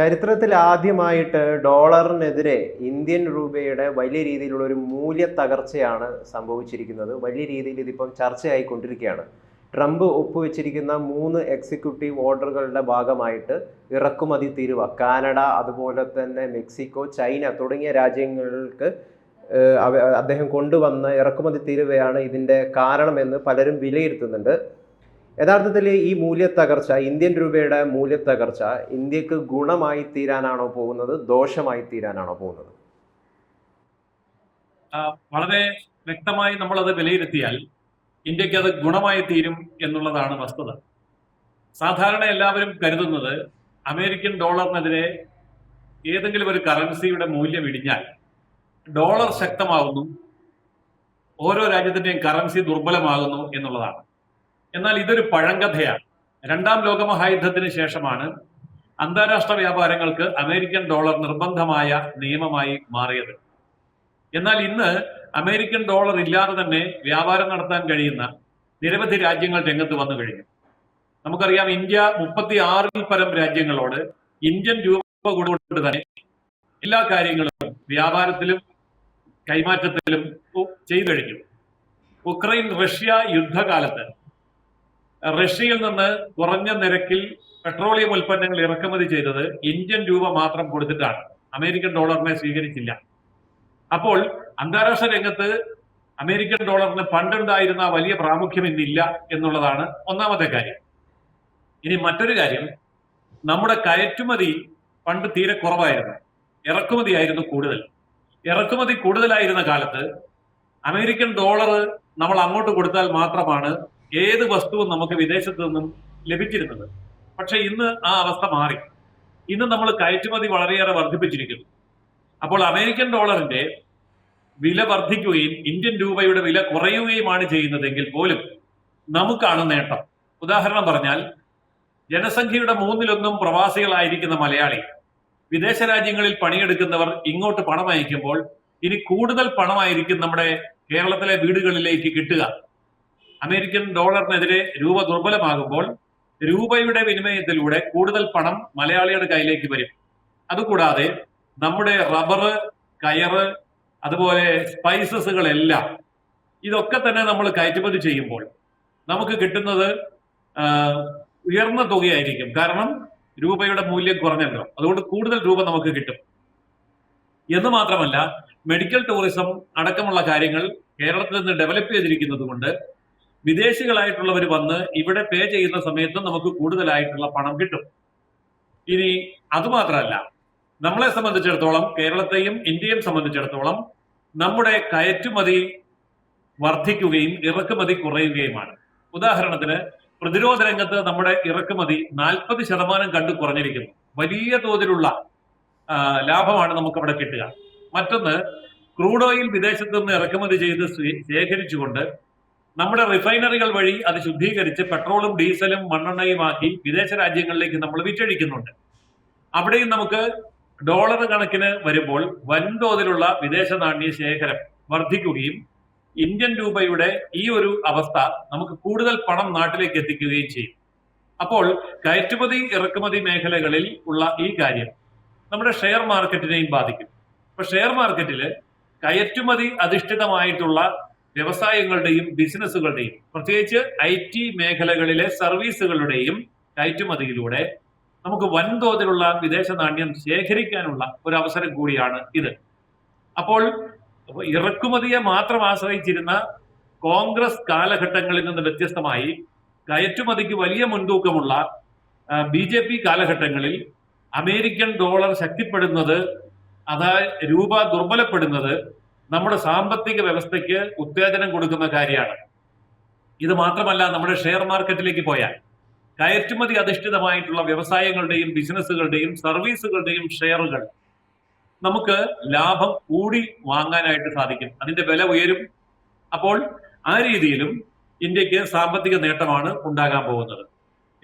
ചരിത്രത്തിൽ ആദ്യമായിട്ട് ഡോളറിനെതിരെ ഇന്ത്യൻ രൂപയുടെ വലിയ രീതിയിലുള്ള ഒരു മൂല്യ തകർച്ചയാണ് സംഭവിച്ചിരിക്കുന്നത്. വലിയ രീതിയിൽ ഇതിപ്പം ചർച്ചയായിക്കൊണ്ടിരിക്കുകയാണ്. ട്രംപ് ഒപ്പുവെച്ചിരിക്കുന്ന മൂന്ന് എക്സിക്യൂട്ടീവ് ഓർഡറുകളുടെ ഭാഗമായിട്ട് ഇറക്കുമതി തീരുവ കാനഡ അതുപോലെ തന്നെ മെക്സിക്കോ ചൈന തുടങ്ങിയ രാജ്യങ്ങൾക്ക് അദ്ദേഹം കൊണ്ടുവന്ന ഇറക്കുമതി തീരുവയാണ് ഇതിന്റെ കാരണമെന്ന് പലരും വിലയിരുത്തുന്നുണ്ട്. യഥാർത്ഥത്തിൽ ഈ മൂല്യത്തകർച്ച ഇന്ത്യൻ രൂപയുടെ മൂല്യത്തകർച്ച ഇന്ത്യയ്ക്ക് ഗുണമായി തീരാനാണോ പോകുന്നത് ദോഷമായി തീരാനാണോ പോകുന്നത്? വളരെ വ്യക്തമായി നമ്മൾ അത് വിലയിരുത്തിയാൽ ഇന്ത്യയ്ക്ക് അത് ഗുണമായി തീരും എന്നുള്ളതാണ് വസ്തുത. സാധാരണ എല്ലാവരും കരുതുന്നത് അമേരിക്കൻ ഡോളറിനെതിരെ ഏതെങ്കിലും ഒരു കറൻസിയുടെ മൂല്യം ഇടിഞ്ഞാൽ ഡോളർ ശക്തമാകുന്നു ഓരോ രാജ്യത്തിന്റെയും കറൻസി ദുർബലമാകുന്നു എന്നുള്ളതാണ്. എന്നാൽ ഇതൊരു പഴങ്കഥയാണ്. രണ്ടാം ലോകമഹായുദ്ധത്തിന് ശേഷമാണ് അന്താരാഷ്ട്ര വ്യാപാരങ്ങൾക്ക് അമേരിക്കൻ ഡോളർ നിർബന്ധമായ നിയമമായി മാറിയത്. എന്നാൽ ഇന്ന് അമേരിക്കൻ ഡോളർ ഇല്ലാതെ തന്നെ വ്യാപാരം നടത്താൻ കഴിയുന്ന നിരവധി രാജ്യങ്ങൾ രംഗത്ത് വന്നു കഴിഞ്ഞു. നമുക്കറിയാം ഇന്ത്യ മുപ്പത്തി ആറിൽ പരം രാജ്യങ്ങളോട് ഇന്ത്യൻ രൂപ കൊടുക്കൊണ്ട് തന്നെ എല്ലാ കാര്യങ്ങളും വ്യാപാരത്തിലും കൈമാറ്റത്തിലും ചെയ്തു കഴിഞ്ഞു. ഉക്രൈൻ റഷ്യ യുദ്ധകാലത്ത് റഷ്യയിൽ നിന്ന് കുറഞ്ഞ നിരക്കിൽ പെട്രോളിയം ഉൽപ്പന്നങ്ങൾ ഇറക്കുമതി ചെയ്തത് ഇന്ത്യൻ രൂപ മാത്രം കൊടുത്തിട്ടാണ്. അമേരിക്കൻ ഡോളറിനെ സ്വീകരിച്ചില്ല. അപ്പോൾ അന്താരാഷ്ട്ര രംഗത്ത് അമേരിക്കൻ ഡോളറിന് പണ്ടുണ്ടായിരുന്ന വലിയ പ്രാമുഖ്യം ഇന്നില്ല എന്നുള്ളതാണ് ഒന്നാമത്തെ കാര്യം. ഇനി മറ്റൊരു കാര്യം നമ്മുടെ കയറ്റുമതി പണ്ട് തീരെ കുറവായിരുന്നു. ഇറക്കുമതി ആയിരുന്നു കൂടുതൽ. ഇറക്കുമതി കൂടുതലായിരുന്ന കാലത്ത് അമേരിക്കൻ ഡോളർ നമ്മൾ അങ്ങോട്ട് കൊടുത്താൽ മാത്രമാണ് ഏത് വസ്തുവും നമുക്ക് വിദേശത്ത് നിന്നും ലഭിച്ചിരുന്നത്. പക്ഷെ ഇന്ന് ആ അവസ്ഥ മാറി. ഇന്ന് നമ്മൾ കയറ്റുമതി വളരെയേറെ വർദ്ധിപ്പിച്ചിരിക്കുന്നു. അപ്പോൾ അമേരിക്കൻ ഡോളറിന്റെ വില വർദ്ധിക്കുകയും ഇന്ത്യൻ രൂപയുടെ വില കുറയുകയുമാണ് ചെയ്യുന്നതെങ്കിൽ പോലും നമുക്കാണ് നേട്ടം. ഉദാഹരണം പറഞ്ഞാൽ ജനസംഖ്യയുടെ മൂന്നിലൊന്നും പ്രവാസികളായിരിക്കുന്ന മലയാളി വിദേശ രാജ്യങ്ങളിൽ പണിയെടുക്കുന്നവർ ഇങ്ങോട്ട് പണം അയക്കുമ്പോൾ ഇനി കൂടുതൽ പണമായിരിക്കും നമ്മുടെ കേരളത്തിലെ വീടുകളിലേക്ക് കിട്ടുക. അമേരിക്കൻ ഡോളറിനെതിരെ രൂപ ദുർബലമാകുമ്പോൾ രൂപയുടെ വിനിമയത്തിലൂടെ കൂടുതൽ പണം മലയാളിയുടെ കയ്യിലേക്ക് വരും. അതുകൂടാതെ നമ്മുടെ റബ്ബർ കയറ് അതുപോലെ സ്പൈസസുകളെല്ലാം ഇതൊക്കെ തന്നെ നമ്മൾ കയറ്റുമതി ചെയ്യുമ്പോൾ നമുക്ക് കിട്ടുന്നത് ഉയർന്ന തുകയായിരിക്കും. കാരണം രൂപയുടെ മൂല്യം കുറഞ്ഞല്ലോ. അതുകൊണ്ട് കൂടുതൽ രൂപ നമുക്ക് കിട്ടും. എന്ന് മാത്രമല്ല മെഡിക്കൽ ടൂറിസം അടക്കമുള്ള കാര്യങ്ങൾ കേരളത്തിൽ നിന്ന് ഡെവലപ്പ് ചെയ്തിരിക്കുന്നത് കൊണ്ട് വിദേശികളായിട്ടുള്ളവർ വന്ന് ഇവിടെ പേ ചെയ്യുന്ന സമയത്ത് നമുക്ക് കൂടുതലായിട്ടുള്ള പണം കിട്ടും. ഇനി അതുമാത്രമല്ല നമ്മളെ സംബന്ധിച്ചിടത്തോളം കേരളത്തെയും ഇന്ത്യയും സംബന്ധിച്ചിടത്തോളം നമ്മുടെ കയറ്റുമതി വർദ്ധിക്കുകയും ഇറക്കുമതി കുറയുകയുമാണ്. ഉദാഹരണത്തിന് പ്രതിരോധ രംഗത്ത് നമ്മുടെ ഇറക്കുമതി നാൽപ്പത് ശതമാനം കണ്ടു കുറഞ്ഞിരിക്കുന്നു. വലിയ തോതിലുള്ള ലാഭമാണ് നമുക്ക് അവിടെ കിട്ടുക. മറ്റൊന്ന് ക്രൂഡ് ഓയിൽ വിദേശത്ത് നിന്ന് ഇറക്കുമതി ചെയ്ത് ശേഖരിച്ചുകൊണ്ട് നമ്മുടെ റിഫൈനറികൾ വഴി അത് ശുദ്ധീകരിച്ച് പെട്രോളും ഡീസലും മണ്ണെണ്ണയുമാക്കി വിദേശ രാജ്യങ്ങളിലേക്ക് നമ്മൾ വിറ്റഴിക്കുന്നുണ്ട്. അവിടെയും നമുക്ക് ഡോളർ കണക്കിന് വരുമ്പോൾ വൻതോതിലുള്ള വിദേശ നാണ്യ ശേഖരം വർദ്ധിക്കുകയും ഇന്ത്യൻ രൂപയുടെ ഈ ഒരു അവസ്ഥ നമുക്ക് കൂടുതൽ പണം നാട്ടിലേക്ക് എത്തിക്കുകയും ചെയ്യും. അപ്പോൾ കയറ്റുമതി ഇറക്കുമതി മേഖലകളിൽ ഉള്ള ഈ കാര്യം നമ്മുടെ ഷെയർ മാർക്കറ്റിനെയും ബാധിക്കും. അപ്പൊ ഷെയർ മാർക്കറ്റിൽ കയറ്റുമതി അധിഷ്ഠിതമായിട്ടുള്ള വ്യവസായങ്ങളുടെയും ബിസിനസ്സുകളുടെയും പ്രത്യേകിച്ച് ഐ ടി മേഖലകളിലെ സർവീസുകളുടെയും കയറ്റുമതിയിലൂടെ നമുക്ക് വൻതോതിലുള്ള വിദേശ നാണ്യം ശേഖരിക്കാനുള്ള ഒരു അവസരം കൂടിയാണ് ഇത്. അപ്പോൾ അപ്പൊ ഇറക്കുമതിയെ മാത്രം ആശ്രയിച്ചിരുന്ന കോൺഗ്രസ് കാലഘട്ടങ്ങളിൽ നിന്ന് വ്യത്യസ്തമായി കയറ്റുമതിക്ക് വലിയ മുൻതൂക്കമുള്ള ബി ജെ പി കാലഘട്ടങ്ങളിൽ അമേരിക്കൻ ഡോളർ ശക്തിപ്പെടുന്നത് അതാ രൂപ ദുർബലപ്പെടുന്നത് നമ്മുടെ സാമ്പത്തിക വ്യവസ്ഥയ്ക്ക് ഉത്തേജനം കൊടുക്കുന്ന കാര്യമാണ്. ഇത് മാത്രമല്ല നമ്മുടെ ഷെയർ മാർക്കറ്റിലേക്ക് പോയാൽ കയറ്റുമതി അധിഷ്ഠിതമായിട്ടുള്ള വ്യവസായങ്ങളുടെയും ബിസിനസ്സുകളുടെയും സർവീസുകളുടെയും ഷെയറുകൾ നമുക്ക് ലാഭം കൂടി വാങ്ങാനായിട്ട് സാധിക്കും. അതിന്റെ വില ഉയരും. അപ്പോൾ ആ രീതിയിലും ഇന്ത്യയ്ക്ക് സാമ്പത്തിക നേട്ടമാണ് ഉണ്ടാകാൻ പോകുന്നത്.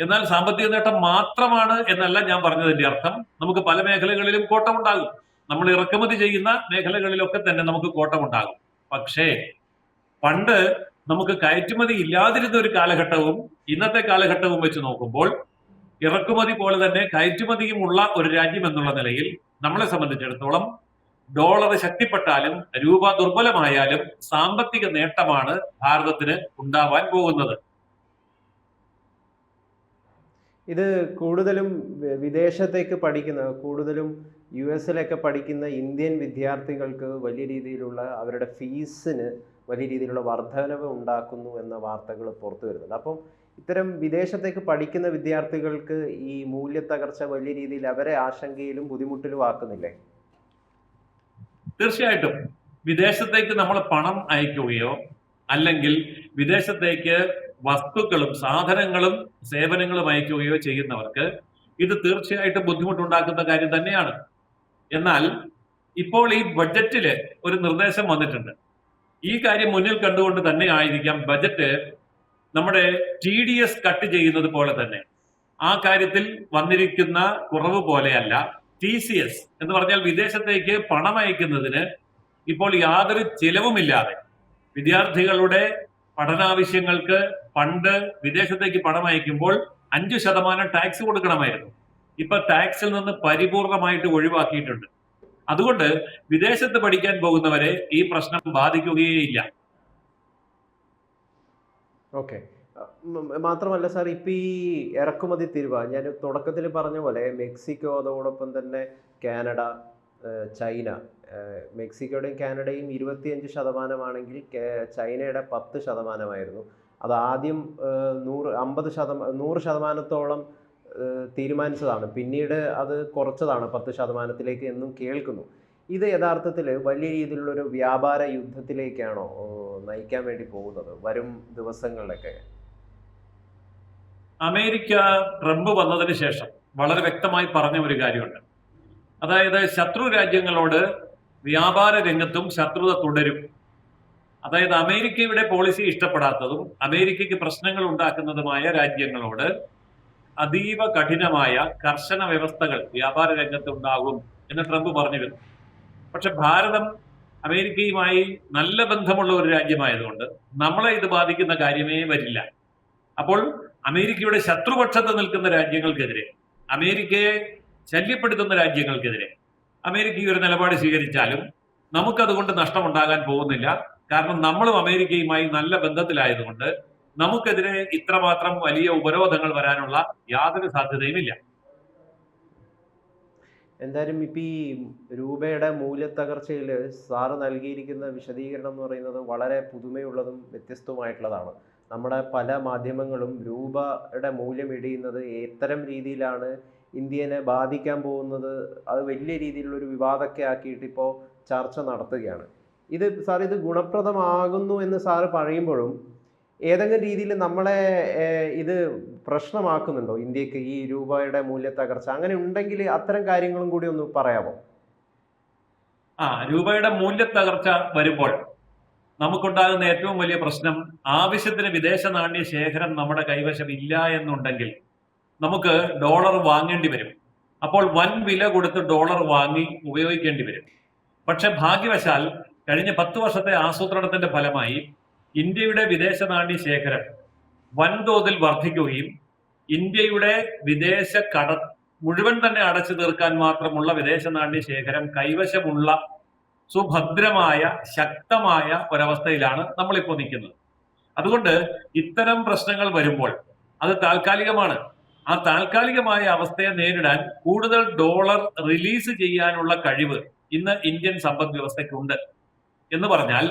എന്നാൽ സാമ്പത്തിക നേട്ടം മാത്രമാണ് എന്നല്ല ഞാൻ പറഞ്ഞതിന്റെ അർത്ഥം. നമുക്ക് പല മേഖലകളിലും കോട്ടമുണ്ടാകും. നമ്മൾ ഇറക്കുമതി ചെയ്യുന്ന മേഖലകളിലൊക്കെ തന്നെ നമുക്ക് കോട്ടമുണ്ടാകും. പക്ഷേ പണ്ട് നമുക്ക് കയറ്റുമതി ഇല്ലാതിരുന്ന ഒരു കാലഘട്ടവും ഇന്നത്തെ കാലഘട്ടവും വെച്ച് നോക്കുമ്പോൾ ഇറക്കുമതി പോലെ തന്നെ കയറ്റുമതിയും ഉള്ള ഒരു രാജ്യം എന്നുള്ള നിലയിൽ നമ്മളെ സംബന്ധിച്ചിടത്തോളം ഡോളർ ശക്തിപ്പെട്ടാലും രൂപ ദുർബലമായാലും സാമ്പത്തിക നേട്ടമാണ് ഭാരതത്തിന് ഉണ്ടാവാൻ പോകുന്നത്. ഇത് കൂടുതലും വിദേശത്തേക്ക് പഠിക്കുന്ന കൂടുതലും യു എസിലൊക്കെ പഠിക്കുന്ന ഇന്ത്യൻ വിദ്യാർത്ഥികൾക്ക് വലിയ രീതിയിലുള്ള അവരുടെ ഫീസിന് വലിയ രീതിയിലുള്ള വർധനവ് ഉണ്ടാക്കുന്നു എന്ന വാർത്തകൾ പുറത്തു വരുന്നുണ്ട്. അപ്പം ഇത്തരം വിദേശത്തേക്ക് പഠിക്കുന്ന വിദ്യാർത്ഥികൾക്ക് ഈ മൂല്യത്തകർച്ച വലിയ രീതിയിൽ അവരെ ആശങ്കയിലും ബുദ്ധിമുട്ടിലും ആക്കുന്നില്ലേ? തീർച്ചയായിട്ടും. വിദേശത്തേക്ക് നമ്മൾ പണം അയക്കുകയോ അല്ലെങ്കിൽ വിദേശത്തേക്ക് വസ്തുക്കളും സാധനങ്ങളും സേവനങ്ങളും അയക്കുകയോ ചെയ്യുന്നവർക്ക് ഇത് തീർച്ചയായിട്ടും ബുദ്ധിമുട്ടുണ്ടാക്കുന്ന കാര്യം തന്നെയാണ്. എന്നാൽ ഇപ്പോൾ ഈ ബഡ്ജറ്റിൽ ഒരു നിർദ്ദേശം വന്നിട്ടുണ്ട്. ഈ കാര്യം മുന്നിൽ കണ്ടുകൊണ്ട് തന്നെ ആയിരിക്കാം ബജറ്റ് നമ്മുടെ ടി ഡി എസ് കട്ട് ചെയ്യുന്നത് പോലെ തന്നെ. ആ കാര്യത്തിൽ വന്നിരിക്കുന്ന കുറവ് പോലെയല്ല. ടി സി എസ് എന്ന് പറഞ്ഞാൽ വിദേശത്തേക്ക് പണം അയക്കുന്നതിന് ഇപ്പോൾ യാതൊരു ചിലവുമില്ലാതെ വിദ്യാർത്ഥികളുടെ പഠനാവശ്യങ്ങൾക്ക് പണ്ട് വിദേശത്തേക്ക് പണം അയക്കുമ്പോൾ അഞ്ച് ശതമാനം ടാക്സ് കൊടുക്കണമായിരുന്നു. ഇപ്പൊ ടാക്സിൽ നിന്ന് പരിപൂർണമായിട്ട് ഒഴിവാക്കിയിട്ടുണ്ട്. അതുകൊണ്ട് വിദേശത്ത് പഠിക്കാൻ പോകുന്നവരെ ഈ പ്രശ്നം ബാധിക്കുകയേയില്ല. ഓക്കെ. മാത്രമല്ല സാർ ഇപ്പൊ ഈ ഇറക്കുമതി തിരുവ ഞാൻ തുടക്കത്തിൽ പറഞ്ഞ പോലെ മെക്സിക്കോ അതോടൊപ്പം തന്നെ കാനഡ ചൈന മെക്സിക്കോയുടെയും കാനഡയും ഇരുപത്തിയഞ്ച് ശതമാനമാണെങ്കിൽ ചൈനയുടെ പത്ത് ശതമാനമായിരുന്നു. അത് ആദ്യം നൂറ് അമ്പത് ശതമാനം നൂറ് ശതമാനത്തോളം തീരുമാനിച്ചതാണ്. പിന്നീട് അത് കുറച്ചതാണ് പത്ത് ശതമാനത്തിലേക്ക് എന്നും കേൾക്കുന്നു. ഇത് യഥാർത്ഥത്തിൽ വലിയ രീതിയിലുള്ളൊരു വ്യാപാര യുദ്ധത്തിലേക്കാണോ നയിക്കാൻ വേണ്ടി പോകുന്നത് വരും ദിവസങ്ങളിലൊക്കെ? അമേരിക്ക ട്രംപ് വന്നതിന് ശേഷം വളരെ വ്യക്തമായി പറഞ്ഞ ഒരു കാര്യമുണ്ട്. അതായത് ശത്രു രാജ്യങ്ങളോട് വ്യാപാര രംഗത്തും ശത്രുത തുടരും. അതായത് അമേരിക്കയുടെ പോളിസി ഇഷ്ടപ്പെടാത്തതും അമേരിക്കയ്ക്ക് പ്രശ്നങ്ങൾ ഉണ്ടാക്കുന്നതുമായ രാജ്യങ്ങളോട് അതീവ കഠിനമായ കർശന വ്യവസ്ഥകൾ വ്യാപാര രംഗത്ത് ഉണ്ടാകും എന്ന് ട്രംപ് പറഞ്ഞിരുന്നു പക്ഷെ ഭാരതം അമേരിക്കയുമായി നല്ല ബന്ധമുള്ള ഒരു രാജ്യമായതുകൊണ്ട് നമ്മളെ ഇത് ബാധിക്കുന്ന കാര്യമേ വരില്ല. അപ്പോൾ അമേരിക്കയുടെ ശത്രുപക്ഷത്ത് നിൽക്കുന്ന രാജ്യങ്ങൾക്കെതിരെ അമേരിക്കയെ ശല്യപ്പെടുത്തുന്ന രാജ്യങ്ങൾക്കെതിരെ അമേരിക്ക ഈ ഒരു നിലപാട് സ്വീകരിച്ചാലും നമുക്കതുകൊണ്ട് നഷ്ടമുണ്ടാകാൻ പോകുന്നില്ല. കാരണം നമ്മളും അമേരിക്കയുമായി നല്ല ബന്ധത്തിലായതുകൊണ്ട് നമുക്കെതിരെ ഇത്രമാത്രം വലിയ ഉപരോധങ്ങൾ വരാനുള്ള യാതൊരു സാധ്യതയും ഇല്ല എന്തായാലും ഇപ്പം ഈ രൂപയുടെ മൂല്യത്തകർച്ചയിൽ സാറ് നൽകിയിരിക്കുന്ന വിശദീകരണം എന്ന് പറയുന്നത് വളരെ പുതുമയുള്ളതും വ്യത്യസ്തവുമായിട്ടുള്ളതാണ്. നമ്മുടെ പല മാധ്യമങ്ങളും രൂപയുടെ മൂല്യം ഇടിയുന്നത് എത്തരം രീതിയിലാണ് ഇന്ത്യനെ ബാധിക്കാൻ പോകുന്നത് അത് വലിയ രീതിയിലുള്ള ഒരു വിവാദമൊക്കെ ആക്കിയിട്ട് ഇപ്പോൾ ചർച്ച നടത്തുകയാണ്. ഇത് സാർ ഇത് ഗുണപ്രദമാകുന്നു എന്ന് സാറ് പറയുമ്പോഴും ഏതെങ്കിലും രീതിയിൽ നമ്മളെ ഇത് പ്രശ്നമാക്കുന്നുണ്ടോ? ഇന്ത്യയ്ക്ക് ഈ രൂപയുടെ മൂല്യ തകർച്ച അങ്ങനെ ഉണ്ടെങ്കിൽ അത്തരം കാര്യങ്ങളും കൂടി ഒന്ന് പറയാമോ ആ രൂപയുടെ മൂല്യ തകർച്ച വരുമ്പോൾ നമുക്കുണ്ടാകുന്ന ഏറ്റവും വലിയ പ്രശ്നം ആവശ്യത്തിന് വിദേശ നാണ്യ ശേഖരം നമ്മുടെ കൈവശം ഇല്ല എന്നുണ്ടെങ്കിൽ നമുക്ക് ഡോളർ വാങ്ങേണ്ടി വരും. അപ്പോൾ വൻ വില കൊടുത്ത് ഡോളർ വാങ്ങി ഉപയോഗിക്കേണ്ടി വരും. പക്ഷെ ഭാഗ്യവശാൽ കഴിഞ്ഞ പത്ത് വർഷത്തെ ആസൂത്രണത്തിന്റെ ഫലമായി ഇന്ത്യയുടെ വിദേശ നാണ്യ ശേഖരം വൻതോതിൽ വർദ്ധിക്കുകയും ഇന്ത്യയുടെ വിദേശ കട മുഴുവൻ തന്നെ അടച്ചു തീർക്കാൻ മാത്രമുള്ള വിദേശ നാണ്യ ശേഖരം കൈവശമുള്ള സുഭദ്രമായ ശക്തമായ ഒരവസ്ഥയിലാണ് നമ്മളിപ്പോൾ നിൽക്കുന്നത്. അതുകൊണ്ട് ഇത്തരം പ്രശ്നങ്ങൾ വരുമ്പോൾ അത് താൽക്കാലികമാണ്. ആ താൽക്കാലികമായ അവസ്ഥയെ നേരിടാൻ കൂടുതൽ ഡോളർ റിലീസ് ചെയ്യാനുള്ള കഴിവ് ഇന്ന് ഇന്ത്യൻ സമ്പദ് വ്യവസ്ഥയ്ക്കുണ്ട്. എന്ന് പറഞ്ഞാൽ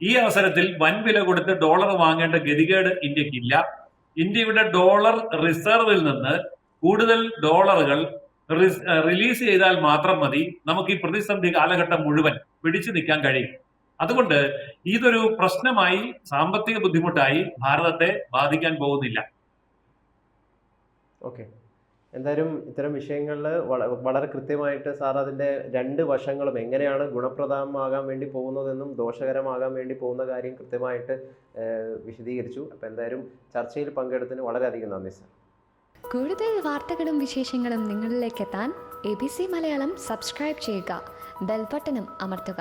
ഈ അവസരത്തിൽ വൻ വില കൊടുത്ത് ഡോളർ വാങ്ങേണ്ട ഗതികേട് ഇന്ത്യക്കില്ല. ഇന്ത്യയുടെ ഡോളർ റിസർവിൽ നിന്ന് കൂടുതൽ ഡോളറുകൾ റിലീസ് ചെയ്താൽ മാത്രം മതി. നമുക്ക് ഈ പ്രതിസന്ധി കാലഘട്ടം മുഴുവൻ പിടിച്ചു നിൽക്കാൻ കഴിയും. അതുകൊണ്ട് ഇതൊരു പ്രശ്നമായി സാമ്പത്തിക ബുദ്ധിമുട്ടായി ഭാരതത്തെ ബാധിക്കാൻ പോകുന്നില്ല. ഓക്കെ. എന്തായാലും ഇത്തരം വിഷയങ്ങളിൽ വളരെ കൃത്യമായിട്ട് സാർ അതിന്റെ രണ്ട് വശങ്ങളും എങ്ങനെയാണ് ഗുണപ്രദമാകാൻ വേണ്ടി പോകുന്നതെന്നും ദോഷകരമാകാൻ വേണ്ടി പോകുന്ന കാര്യം കൃത്യമായിട്ട് വിശദീകരിച്ചു. അപ്പോൾ എന്തായാലും ചർച്ചയിൽ പങ്കെടുത്തതിന് വളരെയധികം നന്ദി സാർ. കൂടുതൽ വാർത്തകളും വിശേഷങ്ങളും നിങ്ങളിലേക്ക് എത്താൻ A B C Malayalam subscribe ചെയ്യുക ബെൽബട്ടനും അമർത്തുക.